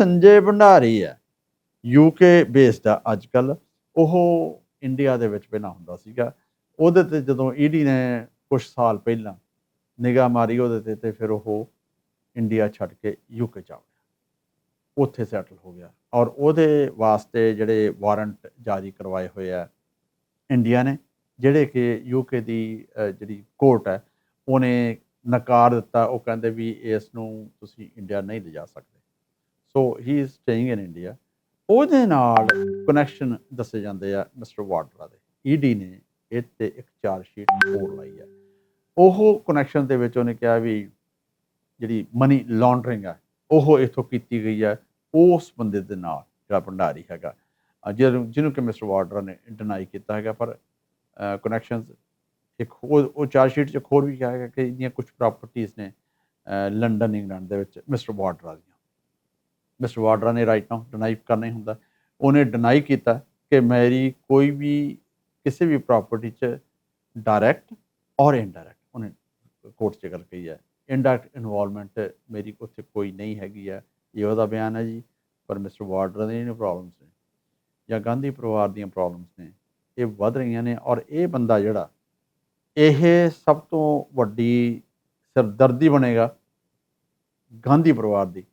ਸੰਜੇ ਭੰਡਾਰੀ ਹੈ UK based ਆ ਅੱਜ ਕੱਲ ਉਹ ਇੰਡੀਆ ਦੇ ਵਿੱਚ ਪਹਿਲਾਂ ਹੁੰਦਾ ਸੀਗਾ। ਉਹਦੇ ਤੇ ਜਦੋਂ ਈਡੀ ਨੇ ਕੁਝ ਸਾਲ ਪਹਿਲਾਂ ਨਿਗਾਹ ਮਾਰੀ ਉਹਦੇ ਤੇ ਤੇ ਫਿਰ ਉਹ ਇੰਡੀਆ ਛੱਡ ਕੇ ਯੂਕੇ ਚ ਆ ਗਿਆ। ਉੱਥੇ ਸੈਟਲ ਹੋ ਗਿਆ। ਔਰ ਉਹਦੇ ਵਾਸਤੇ ਜਿਹੜੇ ਵਾਰੰਟ ਜਾਰੀ ਕਰਵਾਏ ਹੋਏ ਆ ਇੰਡੀਆ ਨੇ, ਜਿਹੜੇ ਕਿ ਯੂਕੇ ਦੀ ਜਿਹੜੀ ਕੋਰਟ ਹੈ, ਉਹਨੇ ਨਕਾਰ ਦਿੱਤਾ। ਉਹ ਕਹਿੰਦੇ ਵੀ ਇਸ ਨੂੰ ਤੁਸੀਂ ਇੰਡੀਆ ਨਹੀਂ ਲਿਜਾ ਸਕਦੇ। So he is staying in India ਉਹਦੇ ਨਾਲ ਕਨੈਕਸ਼ਨ ਦੱਸੇ ਜਾਂਦੇ ਆ ਮਿਸਟਰ ਵਾਡਰਾ ਦੇ। ਈਡੀ ਨੇ ਇਹ ਤੇ ਇੱਕ ਚਾਰ ਸ਼ੀਟ ਹੋਰ ਲਾਈ ਹੈ ਉਹ ਕਨੈਕਸ਼ਨ ਦੇ ਵਿੱਚ ਉਹਨੇ ਕਿਹਾ ਵੀ ਜਿਹੜੀ ਮਨੀ ਲਾਂਡਰਿੰਗ ਆ, ਉਹ ਇਥੋਂ ਕੀਤੀ ਗਈ ਹੈ ਉਸ ਬੰਦੇ ਦੇ ਨਾਲ ਜਿਹੜਾ ਭੰਡਾਰੀ ਹੈਗਾ। ਜਿਹਨੂੰ ਜਿਹਨੂੰ ਕਿ ਮਿਸਟਰ ਵਾਡਰਾ ਨੇ ਡਿਨਾਈ ਕੀਤਾ ਹੈਗਾ, ਪਰ ਕਨੈਕਸ਼ਨਸ ਇੱਕ ਹੋਰ, ਉਹ ਚਾਰ ਸ਼ੀਟ ਚ ਇੱਕ ਹੋਰ ਵੀ ਕਿਹਾ ਹੈਗਾ ਕਿ ਇਹਦੀਆਂ ਕੁਝ ਪ੍ਰਾਪਰਟੀਆਂ ਨੇ ਲੰਡਨ ਇੰਗਲੈਂਡ ਦੇ ਵਿੱਚ ਮਿਸਟਰ ਵਾਡਰਾ ਦੀਆਂ। ਮਿਸਟਰ ਵਾਡਰਾ ਨੇ ਰਾਈਟ ਨਾउ ਡਿਨਾਈ ਕਰਨਾ ਹੁੰਦਾ। ਉਹਨੇ ਡਿਨਾਈ ਕੀਤਾ ਕਿ ਮੇਰੀ ਕੋਈ ਵੀ, ਕਿਸੇ ਵੀ ਪ੍ਰਾਪਰਟੀ 'ਚ ਡਾਇਰੈਕਟ ਔਰ ਇਨਡਾਇਰੈਕਟ ਉਹਨੇ ਕੋਰਟ 'ਚ ਗੱਲ ਕਹੀ ਹੈ। ਇਨਡਾਇਰੈਕਟ ਇਨਵੋਲਵਮੈਂਟ ਮੇਰੀ ਉੱਥੇ ਕੋਈ ਨਹੀਂ ਹੈਗੀ ਹੈ। ਇਹ ਉਹਦਾ ਬਿਆਨ ਹੈ ਜੀ, ਪਰ ਮਿਸਟਰ ਵਾਡਰਾ ਦੇ ਨੇ ਪ੍ਰੋਬਲਮਸ ਨੇ ਜਾਂ ਗਾਂਧੀ ਪਰਿਵਾਰ ਦੀਆਂ ਪ੍ਰੋਬਲਮਸ ਨੇ, ਇਹ ਵੱਧ ਰਹੀਆਂ ਨੇ ਔਰ ਇਹ ਬੰਦਾ ਜਿਹੜਾ, ਇਹ ਸਭ ਤੋਂ ਵੱਡੀ ਸਿਰਦਰਦੀ ਬਣੇਗਾ ਗਾਂਧੀ ਪਰਿਵਾਰ ਦੀ।